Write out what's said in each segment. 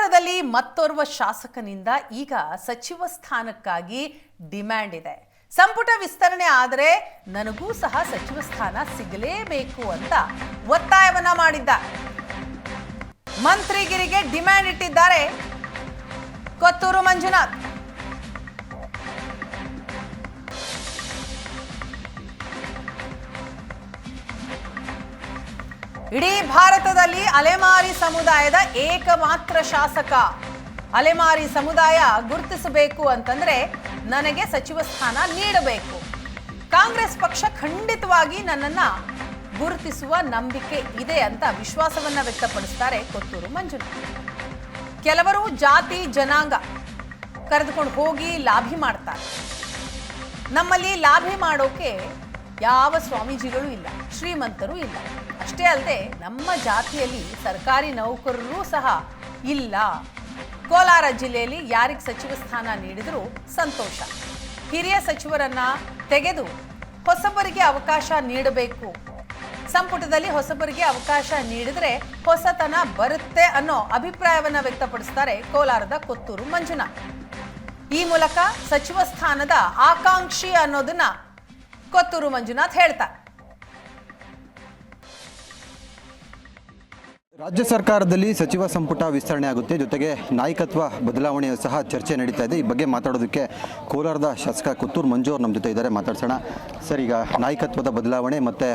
ಕೋಲಾರದಲ್ಲಿ ಮತ್ತೋರ್ವ ಶಾಸಕನಿಂದ ಈಗ ಸಚಿವ ಸ್ಥಾನಕ್ಕಾಗಿ ಡಿಮ್ಯಾಂಡ್ ಇದೆ. ಸಂಪುಟ ವಿಸ್ತರಣೆ ಆದರೆ ನನಗೂ ಸಹ ಸಚಿವ ಸ್ಥಾನ ಸಿಗಲೇಬೇಕು ಅಂತ ಒತ್ತಾಯವನ್ನ ಮಾಡಿದ್ದ. ಮಂತ್ರಿಗಿರಿಗೆ ಡಿಮ್ಯಾಂಡ್ ಇಟ್ಟಿದ್ದಾರೆ ಕೊತ್ತೂರು ಮಂಜುನಾಥ್. ಇಡೀ ಭಾರತದಲ್ಲಿ ಅಲೆಮಾರಿ ಸಮುದಾಯದ ಏಕಮಾತ್ರ ಶಾಸಕ. ಅಲೆಮಾರಿ ಸಮುದಾಯ ಗುರುತಿಸಬೇಕು ಅಂತಂದ್ರೆ ನನಗೆ ಸಚಿವ ಸ್ಥಾನ ನೀಡಬೇಕು. ಕಾಂಗ್ರೆಸ್ ಪಕ್ಷ ಖಂಡಿತವಾಗಿ ನನ್ನನ್ನ ಗುರುತಿಸುವ ನಂಬಿಕೆ ಇದೆ ಅಂತ ವಿಶ್ವಾಸವನ್ನ ವ್ಯಕ್ತಪಡಿಸ್ತಾರೆ ಕೊತ್ತೂರು ಮಂಜುನಾಥ್. ಕೆಲವರು ಜಾತಿ, ಜನಾಂಗ ಕರೆದುಕೊಂಡು ಹೋಗಿ ಲಾಭಿ ಮಾಡ್ತಾರೆ. ನಮ್ಮಲ್ಲಿ ಲಾಭಿ ಮಾಡೋಕೆ ಯಾವ ಸ್ವಾಮೀಜಿಗಳು ಇಲ್ಲ, ಶ್ರೀಮಂತರು ಇಲ್ಲ. ಅಷ್ಟೇ ಅಲ್ಲದೆ ನಮ್ಮ ಜಾತಿಯಲ್ಲಿ ಸರ್ಕಾರಿ ನೌಕರರು ಸಹ ಇಲ್ಲ. ಕೋಲಾರ ಜಿಲ್ಲೆಯಲ್ಲಿ ಯಾರಿಗೆ ಸಚಿವ ಸ್ಥಾನ ನೀಡಿದರೂ ಸಂತೋಷ. ಹಿರಿಯ ಸಚಿವರನ್ನ ತೆಗೆದು ಹೊಸಬರಿಗೆ ಅವಕಾಶ ನೀಡಬೇಕು. ಸಂಪುಟದಲ್ಲಿ ಹೊಸಬರಿಗೆ ಅವಕಾಶ ನೀಡಿದರೆ ಹೊಸತನ ಬರುತ್ತೆ ಅನ್ನೋ ಅಭಿಪ್ರಾಯವನ್ನ ವ್ಯಕ್ತಪಡಿಸ್ತಾರೆ ಕೋಲಾರದ ಕೊತ್ತೂರು ಮಂಜುನಾಥ್. ಈ ಮೂಲಕ ಸಚಿವ ಸ್ಥಾನದ ಆಕಾಂಕ್ಷಿ ಅನ್ನೋದನ್ನ ಕೊತ್ತೂರು ಮಂಜುನಾಥ್ ಹೇಳ್ತಾರೆ. ರಾಜ್ಯ ಸರ್ಕಾರದಲ್ಲಿ ಸಚಿವ ಸಂಪುಟ ವಿಸ್ತರಣೆ ಆಗುತ್ತೆ. ಜೊತೆಗೆ ನಾಯಕತ್ವ ಬದಲಾವಣೆಯ ಸಹ ಚರ್ಚೆ ನಡೀತಾ ಇದೆ. ಈ ಬಗ್ಗೆ ಮಾತಾಡೋದಕ್ಕೆ ಕೋಲಾರದ ಶಾಸಕ ಕೊತ್ತೂರು ಮಂಜು ಅವ್ರು ನಮ್ಮ ಜೊತೆ ಇದ್ದಾರೆ. ಮಾತಾಡ್ಸೋಣ. ಸರ್ ಈಗ ನಾಯಕತ್ವದ ಬದಲಾವಣೆ ಮತ್ತು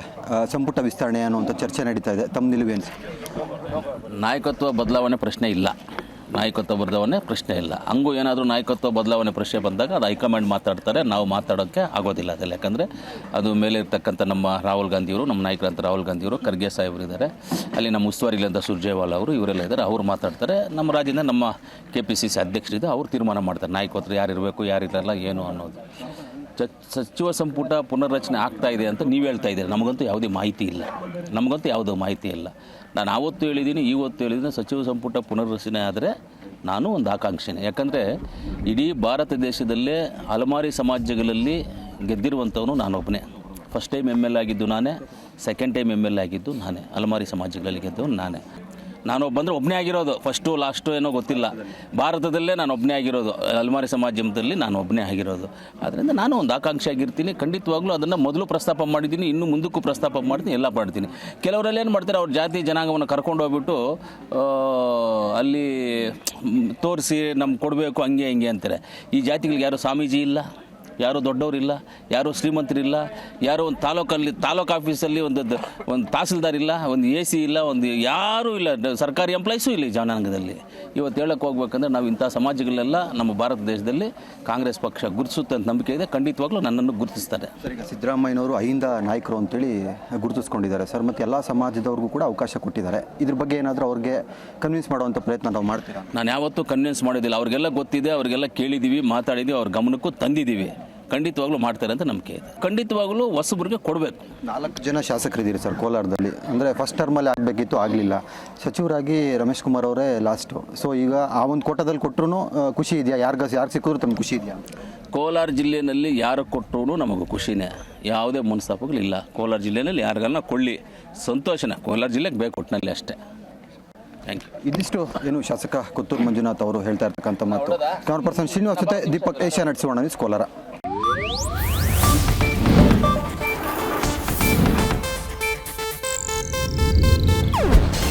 ಸಂಪುಟ ವಿಸ್ತರಣೆ ಅನ್ನುವಂಥ ಚರ್ಚೆ ನಡೀತಾ ಇದೆ. ತಮ್ಮ ನಿಲುವೇನು ನಾಯಕತ್ವ ಬದಲಾವಣೆ ಪ್ರಶ್ನೆ ಇಲ್ಲ. ನಾಯಕತ್ವ ಬದಲಾವಣೆ ಪ್ರಶ್ನೆ ಇಲ್ಲ. ಹಂಗೂ ಏನಾದರೂ ನಾಯಕತ್ವ ಬದಲಾವಣೆ ಪ್ರಶ್ನೆ ಬಂದಾಗ ಅದು ಹೈಕಮಾಂಡ್ ಮಾತಾಡ್ತಾರೆ. ನಾವು ಮಾತಾಡೋಕ್ಕೆ ಆಗೋದಿಲ್ಲ ಅದಲ್ಲ. ಯಾಕಂದರೆ ಅದು ಮೇಲೆ ಇರ್ತಕ್ಕಂಥ ನಮ್ಮ ರಾಹುಲ್ ಗಾಂಧಿಯವರು, ನಮ್ಮ ನಾಯಕರಂತ ರಾಹುಲ್ ಗಾಂಧಿಯವರು, ಖರ್ಗೆ ಸಾಹೇಬರು ಇದ್ದಾರೆ. ಅಲ್ಲಿ ನಮ್ಮ ಉಸ್ತುವಾರಿಲಿಂದ ಸುರ್ಜೇವಾಲ ಅವರು ಇವರೆಲ್ಲ ಇದ್ದಾರೆ. ಅವ್ರು ಮಾತಾಡ್ತಾರೆ. ನಮ್ಮ ರಾಜ್ಯದ ನಮ್ಮ ಕೆ ಪಿ ಸಿ ಸಿ ಅಧ್ಯಕ್ಷರಿದ್ದು ಅವ್ರು ತೀರ್ಮಾನ ಮಾಡ್ತಾರೆ. ನಾಯಕತ್ವ ಯಾರು ಇರಬೇಕು ಯಾರಿರಲ್ಲ, ಏನು ಅನ್ನೋದು. ಸಚಿವ ಸಂಪುಟ ಪುನರ್ರಚನೆ ಆಗ್ತಾ ಇದೆ ಅಂತ ನೀವು ಹೇಳ್ತಾ ಇದ್ದೀರಿ. ನಮಗಂತೂ ಯಾವುದೇ ಮಾಹಿತಿ ಇಲ್ಲ. ನಮಗಂತೂ ಯಾವುದೂ ಮಾಹಿತಿ ಇಲ್ಲ. ನಾನು ಆವತ್ತು ಹೇಳಿದ್ದೀನಿ ಇವತ್ತು ಹೇಳಿದ್ದೀನಿ ಸಚಿವ ಸಂಪುಟ ಪುನರ್ರಚನೆ ಆದರೆ ನಾನು ಒಂದು ಆಕಾಂಕ್ಷೆನೆ. ಯಾಕಂದರೆ ಇಡೀ ಭಾರತ ದೇಶದಲ್ಲೇ ಅಲಮಾರಿ ಸಮಾಜಗಳಲ್ಲಿ ಗೆದ್ದಿರುವಂಥವನು ನಾನೊಬ್ಬನೇ. ಫಸ್ಟ್ ಟೈಮ್ ಎಂ ಎಲ್ ಆಗಿದ್ದು ನಾನೇ ಸೆಕೆಂಡ್ ಟೈಮ್ ಎಂ ಎಲ್ ಆಗಿದ್ದು ನಾನೇ. ಅಲಮಾರಿ ಸಮಾಜಗಳಲ್ಲಿ ಗೆದ್ದವನು ನಾನೇ. ನಾನು ಬಂದರೆ ಒಬ್ಬನೇ ಆಗಿರೋದು. ಫಸ್ಟು ಲಾಸ್ಟು ಏನೋ ಗೊತ್ತಿಲ್ಲ. ಭಾರತದಲ್ಲೇ ನಾನು ಒಬ್ಬನೇ ಆಗಿರೋದು. ಅಲ್ಮಾರಿ ಸಮಾಜದಲ್ಲಿ ನಾನು ಒಬ್ಬನೇ ಆಗಿರೋದು. ಆದ್ದರಿಂದ ನಾನು ಒಂದು ಆಕಾಂಕ್ಷೆ ಆಗಿರ್ತೀನಿ. ಖಂಡಿತವಾಗ್ಲೂ ಅದನ್ನು ಮೊದಲು ಪ್ರಸ್ತಾಪ ಮಾಡಿದ್ದೀನಿ. ಇನ್ನು ಮುಂದಕ್ಕೂ ಪ್ರಸ್ತಾಪ ಮಾಡ್ತೀನಿ, ಎಲ್ಲ ಮಾಡ್ತೀನಿ. ಕೆಲವರಲ್ಲಿ ಏನು ಮಾಡ್ತಾರೆ, ಅವ್ರ ಜಾತಿ ಜನಾಂಗವನ್ನು ಕರ್ಕೊಂಡು ಹೋಗ್ಬಿಟ್ಟು ಅಲ್ಲಿ ತೋರಿಸಿ ನಮ್ಗೆ ಕೊಡಬೇಕು, ಹಂಗೆ, ಹಿಂಗೆ ಅಂತಾರೆ. ಈ ಜಾತಿಗಳಿಗೆ ಯಾರು ಸ್ವಾಮೀಜಿ ಇಲ್ಲ. ಯಾರು ದೊಡ್ಡವರಿಲ್ಲ ಯಾರು ಶ್ರೀಮಂತರಿಲ್ಲ ಯಾರು ಒಂದು ತಾಲೂಕಲ್ಲಿ ತಾಲೂಕು ಆಫೀಸಲ್ಲಿ ಒಂದು ಒಂದು ತಹಸೀಲ್ದಾರ್ ಇಲ್ಲ ಒಂದು ಎ ಸಿ ಇಲ್ಲ ಒಂದು ಯಾರೂ ಇಲ್ಲ ಸರ್ಕಾರಿ ಎಂಪ್ಲಾಯ್ಸೂ ಇಲ್ಲ ಜನಾಂಗದಲ್ಲಿ. ಇವತ್ತು ಹೇಳಕ್ಕೆ ಹೋಗ್ಬೇಕಂದ್ರೆ ನಾವು ಇಂಥ ಸಮಾಜಗಳೆಲ್ಲ ನಮ್ಮ ಭಾರತ ದೇಶದಲ್ಲಿ ಕಾಂಗ್ರೆಸ್ ಪಕ್ಷ ಗುರುತಿಸುತ್ತೆ ಅಂತ ನಂಬಿಕೆ ಇದೆ. ಖಂಡಿತವಾಗ್ಲೂ ನನ್ನನ್ನು ಗುರುತಿಸ್ತಾರೆ. ಸರ್ ಈಗ ಸಿದ್ದರಾಮಯ್ಯನವರು ಅಹಿಂದ ನಾಯಕರು ಅಂತೇಳಿ ಗುರುತಿಸ್ಕೊಂಡಿದ್ದಾರೆ ಸರ್. ಮತ್ತು ಎಲ್ಲ ಸಮಾಜದವ್ರಿಗೂ ಕೂಡ ಅವಕಾಶ ಕೊಟ್ಟಿದ್ದಾರೆ. ಇದ್ರ ಬಗ್ಗೆ ಏನಾದರೂ ಅವ್ರಿಗೆ ಕನ್ವಿನ್ಸ್ ಮಾಡುವಂಥ ಪ್ರಯತ್ನ ನಾವು ಮಾಡ್ತೀವಿ ನಾನು ಯಾವತ್ತೂ ಕನ್ವಿನ್ಸ್ ಮಾಡೋದಿಲ್ಲ. ಅವ್ರಿಗೆಲ್ಲ ಗೊತ್ತಿದೆ ಅವ್ರಿಗೆಲ್ಲ ಕೇಳಿದ್ದೀವಿ ಮಾತಾಡಿದ್ದೀವಿ ಅವ್ರ ಗಮನಕ್ಕೂ ತಂದಿದ್ದೀವಿ ಖಂಡಿತವಾಗ್ಲೂ ಮಾಡ್ತಾರೆ ಅಂತ ನಂಬಿಕೆ ಇದೆ. ಖಂಡಿತವಾಗ್ಲೂ ಹೊಸಬ್ರಿಗೆ ಕೊಡಬೇಕು. ನಾಲ್ಕು ಜನ ಶಾಸಕರಿದ್ದೀರಿ ಸರ್ ಕೋಲಾರದಲ್ಲಿ. ಅಂದರೆ ಫಸ್ಟ್ ಟರ್ಮಲ್ಲಿ ಆಗಬೇಕಿತ್ತು ಆಗಲಿಲ್ಲ. ಸಚಿವರಾಗಿ ರಮೇಶ್ ಕುಮಾರ್ ಅವರೇ ಲಾಸ್ಟು ಸೊ ಈಗ ಆ ಒಂದು ಕೋಟದಲ್ಲಿ ಕೊಟ್ಟರು ಖುಷಿ ಇದೆಯಾ? ಯಾರಿಗ ಯಾರು ಸಿಕ್ಕಿದ್ರು ತಮ್ಗೆ ಖುಷಿ ಇದೆಯಾ? ಕೋಲಾರ ಜಿಲ್ಲೆಯಲ್ಲಿ ಯಾರು ಕೊಟ್ಟರು ನಮಗೆ ಖುಷಿನೇ. ಯಾವುದೇ ಮನಸ್ತಾಪಗಳಿಲ್ಲ ಕೋಲಾರ ಜಿಲ್ಲೆಯಲ್ಲಿ ಯಾರಿಗಲ್ಲ ಕೊಳ್ಳಿ ಸಂತೋಷನೇ. ಕೋಲಾರ ಜಿಲ್ಲೆಗೆ ಬೇಕು ಒಟ್ಟಿನಲ್ಲಿ ಅಷ್ಟೇ. ಥ್ಯಾಂಕ್ ಯು ಇದಿಷ್ಟು ಏನು ಶಾಸಕ ಕುತ್ತೂರು ಮಂಜುನಾಥ್ ಅವರು ಹೇಳ್ತಾ ಇರ್ತಕ್ಕಂಥ ಮಾತು. ಕ್ಯಾಮರಾ ಪರ್ಸನ್ ಶ್ರೀನಿವಾಸ್ ಜೊತೆ ದೀಪಕ್ ಏಷ್ಯಾ ನಡೆಸುವ ಕೋಲಾರ.